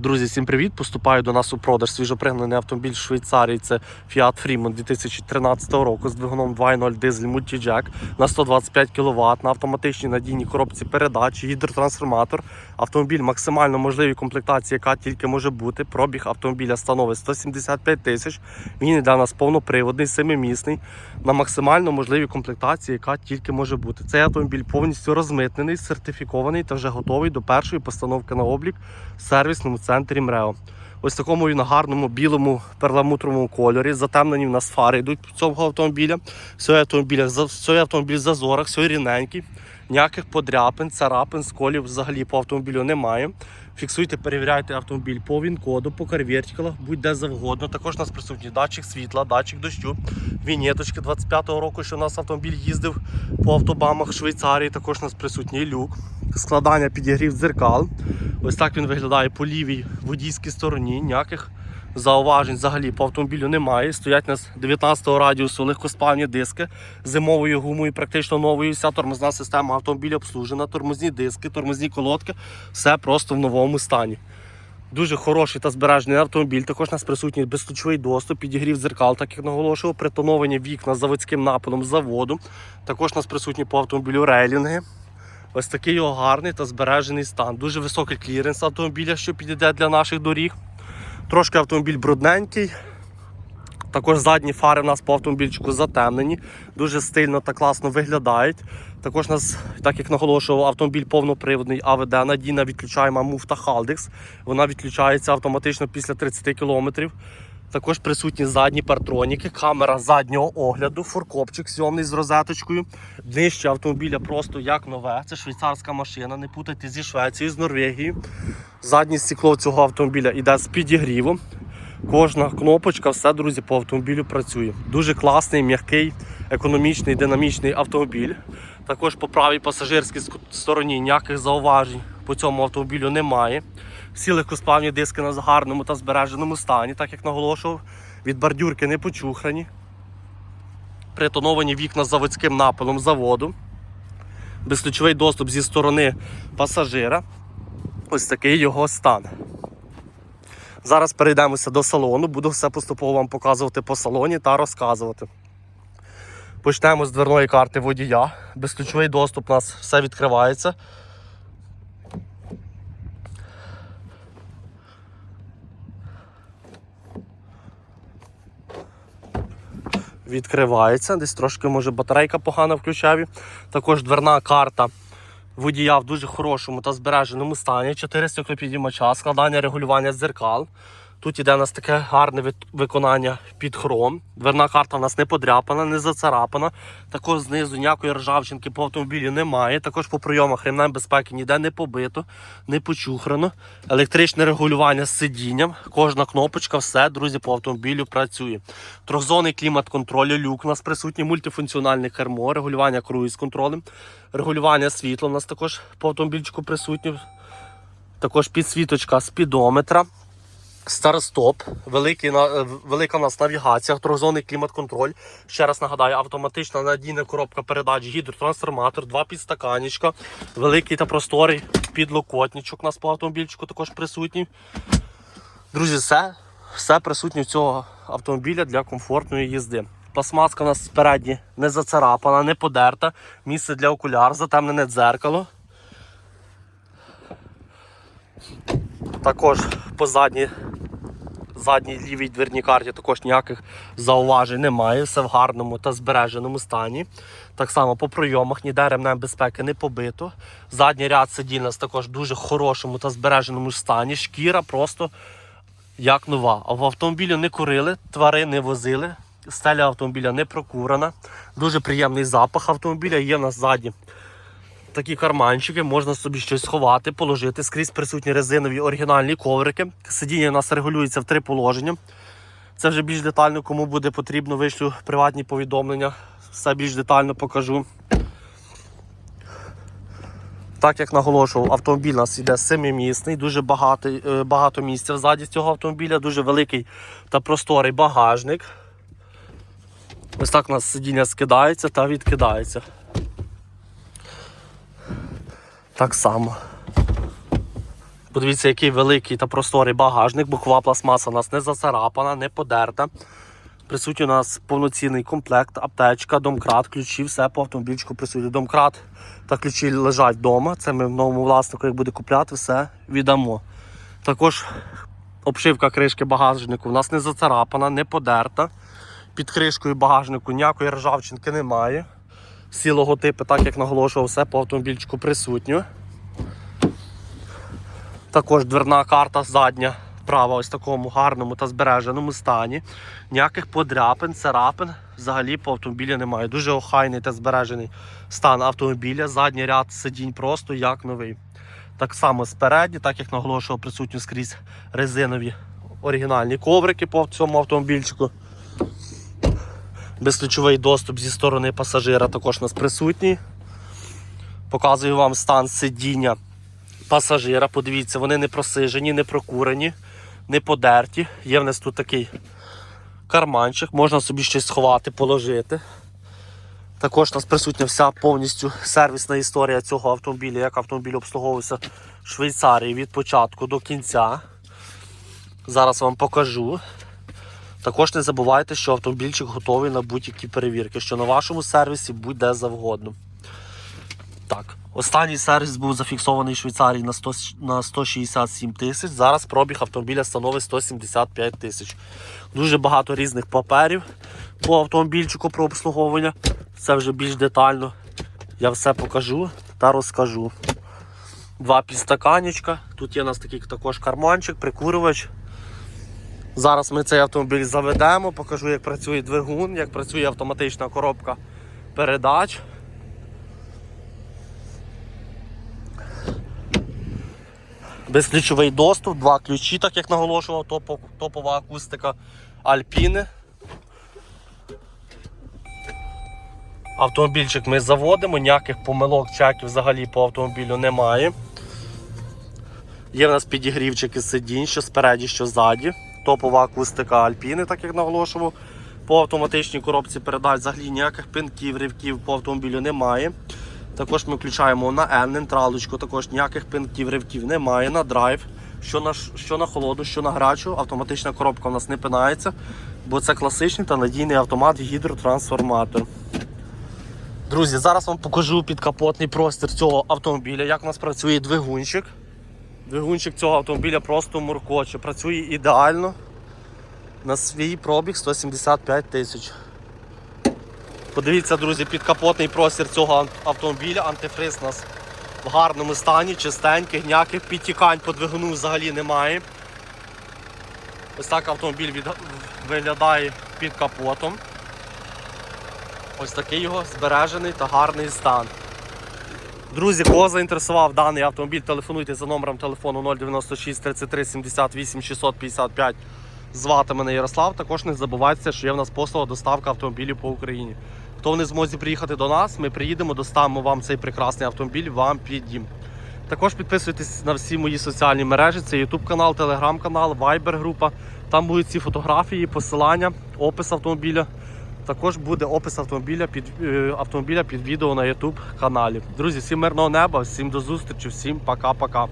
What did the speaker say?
Друзі, всім привіт! Поступаю до нас у продаж свіжопригнаний автомобіль з Швейцарії. Це Fiat Freeman 2013 року з двигуном 2.0 дизель Multijack на 125 кВт на автоматичній надійній коробці передач, гідротрансформатор. Автомобіль максимально можливій комплектації, яка тільки може бути. Пробіг автомобіля становить 175 тисяч. Він йде у нас повноприводний, семимісний на максимально можливій комплектації, яка тільки може бути. Цей автомобіль повністю розмитнений, сертифікований та вже готовий до першої постановки на облік в сервісному центрі МРЕО. Ось такому він гарному білому перламутровому кольорі. Затемнені в нас фари йдуть цього автомобіля. Цей автомобіль, цей автомобіль зазорах, все рівненький. Ніяких подряпин, царапин, сколів взагалі по автомобілю немає. Фіксуйте, перевіряйте автомобіль по він-коду, по карвертикалах, будь-де завгодно. Також у нас присутній датчик світла, датчик дощу, вінєточки 25-го року, що у нас автомобіль їздив по автобамах Швейцарії. Також у нас присутній люк, складання підігрів дзеркал. Ось так він виглядає по лівій водійській стороні. Ніяких зауважень взагалі по автомобілю немає. Стоять у нас 19-го радіусу легкоспавні диски зимовою гумою, практично новою. Вся тормозна система автомобіля обслужена, тормозні диски, тормозні колодки. Все просто в новому стані. Дуже хороший та збережений автомобіль. Також у нас присутній безключовий доступ, підігрів дзеркал, так як наголошував, притоновані вікна заводським напилом з заводу. Також у нас присутні по автомобілю рейлінги. Ось такий його гарний та збережений стан. Дуже високий кліренс автомобіля, що підійде для наших доріг. Трошки автомобіль брудненький. Також задні фари в нас по автомобільчику затемнені, дуже стильно та класно виглядають. Також нас, так як наголошував, автомобіль повноприводний АВД, надійна відключаєма муфта Haldex. Вона відключається автоматично після 30 км. Також присутні задні партроніки, камера заднього огляду, фуркопчик сьомний з розеточкою. Днище автомобіля просто як нове. Це швейцарська машина, не путайте зі Швецією, з Норвегією. Заднє стекло цього автомобіля йде з підігрівом. Кожна кнопочка, все, друзі, по автомобілю працює. Дуже класний, м'який, економічний, динамічний автомобіль. Також по правій пасажирській стороні ніяких зауважень по цьому автомобілю немає. Всі легкосплавні диски на гарному та збереженому стані, так як наголошував. Від бордюрки не почухрані. Притоновані вікна з заводським напилом заводу. Безключовий доступ зі сторони пасажира. Ось такий його стан. Зараз перейдемося до салону, буду все поступово вам показувати по салоні та розказувати. Почнемо з дверної карти водія. Безключовий доступ у нас все відкривається. Відкривається, десь трошки може батарейка погано включав. Також дверна карта водія в дуже хорошому та збереженому стані. 4 стеклопідіймача, складання регулювання дзеркал. Тут іде у нас таке гарне виконання під хром. Дверна карта у нас не подряпана, не зацарапана. Також знизу ніякої ржавчинки по автомобілі немає. Також по прийомах ремнем безпеки ніде не побито, не почухрано. Електричне регулювання з сидінням. Кожна кнопочка, все, друзі, по автомобілю працює. Трьохзонний клімат-контролю, люк у нас присутній, мультифункціональне кермо, регулювання круїз контролем, регулювання світла у нас також по автомобільчику присутнє. Також підсвіточка спідометра. Старт-стоп, великий, е, велика у нас навігація, трьохзонний клімат-контроль. Ще раз нагадаю, автоматична надійна коробка передач, гідротрансформатор, два підстаканічка, великий та просторий підлокотничок у нас по автомобільчику також присутній. Друзі, все, все присутнє в цього автомобіля для комфортної їзди. Пластмаска у нас спереді не зацарапана, не подерта. Місце для окуляр, затемнене дзеркало. Також по задній, задній лівій дверній карті також ніяких зауважень немає. Все в гарному та збереженому стані. Так само по прийомах ніде ремнем безпеки не побито. Задній ряд сидінь нас також в дуже хорошому та збереженому стані. Шкіра просто як нова. А в автомобілі не курили, тварин не возили. Стеля автомобіля не прокурена. Дуже приємний запах автомобіля. Є на ззаді такі карманчики, можна собі щось сховати, положити. Скрізь присутні резинові оригінальні коврики. Сидіння у нас регулюється в три положення. Це вже більш детально, кому буде потрібно, вишлю приватні повідомлення. Все більш детально покажу. Так як наголошував, автомобіль у нас іде семимісний, дуже багато, е, багато місця ззаді цього автомобіля, дуже великий та просторий багажник. Ось так у нас сидіння скидається та відкидається. Так само. Подивіться, який великий та просторий багажник. Бокова пластмаса у нас не зацарапана, не подерта. Присутній у нас повноцінний комплект, аптечка, домкрат, ключі, все по автомобільчику присутні. Домкрат та ключі лежать вдома. Це ми в новому власнику, як буде купляти, все віддамо. Також обшивка кришки багажнику у нас не зацарапана, не подерта. Під кришкою багажнику ніякої ржавчинки немає. Всі логотипи, так як наголошував, все по автомобільчику присутньо. Також дверна карта задня, права, ось в такому гарному та збереженому стані. Ніяких подряпин, царапин взагалі по автомобілі немає. Дуже охайний та збережений стан автомобіля. Задній ряд сидінь просто як новий. Так само спереді, так як наголошував, присутні скрізь резинові оригінальні коврики по цьому автомобільчику. Безключовий доступ зі сторони пасажира також у нас присутній. Показую вам стан сидіння пасажира. Подивіться, вони не просижені, не прокурені, не подерті. Є в нас тут такий карманчик, можна собі щось сховати, положити. Також у нас присутня вся повністю сервісна історія цього автомобіля, як автомобіль обслуговувався в Швейцарії від початку до кінця. Зараз вам покажу. Також не забувайте, що автомобільчик готовий на будь-які перевірки, що на вашому сервісі будь-де завгодно. Так, останній сервіс був зафіксований в Швейцарії на, 100, на 167 тисяч. Зараз пробіг автомобіля становить 175 тисяч. Дуже багато різних паперів по автомобільчику про обслуговування. Це вже більш детально. Я все покажу та розкажу. Два підстаканечка. Тут є у нас такий також карманчик, прикурювач. Зараз ми цей автомобіль заведемо, покажу, як працює двигун, як працює автоматична коробка передач. Безключовий доступ, два ключі, так як наголошував, топова акустика Альпіни. Автомобільчик ми заводимо, ніяких помилок, чеків взагалі по автомобілю немає. Є в нас підігрівчики сидінь, що спереді, що ззаді. Топова акустика Альпіни, так як наголошував. По автоматичній коробці передач взагалі ніяких пинків, ривків по автомобілю немає. Також ми включаємо на N нейтралочку, також ніяких пинків, ривків немає. На драйв, що на, що на холоду, що на гарячу. Автоматична коробка у нас не пинається, бо це класичний та надійний автомат гідротрансформатор. Друзі, зараз вам покажу підкапотний простір цього автомобіля, як у нас працює двигунчик. Двигунчик цього автомобіля просто муркоче, працює ідеально. На свій пробіг 175 тисяч. Подивіться, друзі, підкапотний простір цього автомобіля. Антифриз у нас в гарному стані, чистенький, ніяких підтікань по двигуну взагалі немає. Ось так автомобіль від... виглядає під капотом. Ось такий його збережений та гарний стан. Друзі, кого заінтересував даний автомобіль, телефонуйте за номером телефону 096 33 78 655. Звати мене Ярослав. Також не забувайте, що є в нас послуга доставка автомобілів по Україні. Хто не змозі приїхати до нас, ми приїдемо, доставимо вам цей прекрасний автомобіль вам під дім. Також підписуйтесь на всі мої соціальні мережі: це YouTube канал, Telegram канал, Viber група. Там будуть ці фотографії, посилання, опис автомобіля. Також буде опис автомобіля під, е, автомобіля під відео на YouTube каналі. Друзі, всім мирного неба, всім до зустрічі, всім пока-пока.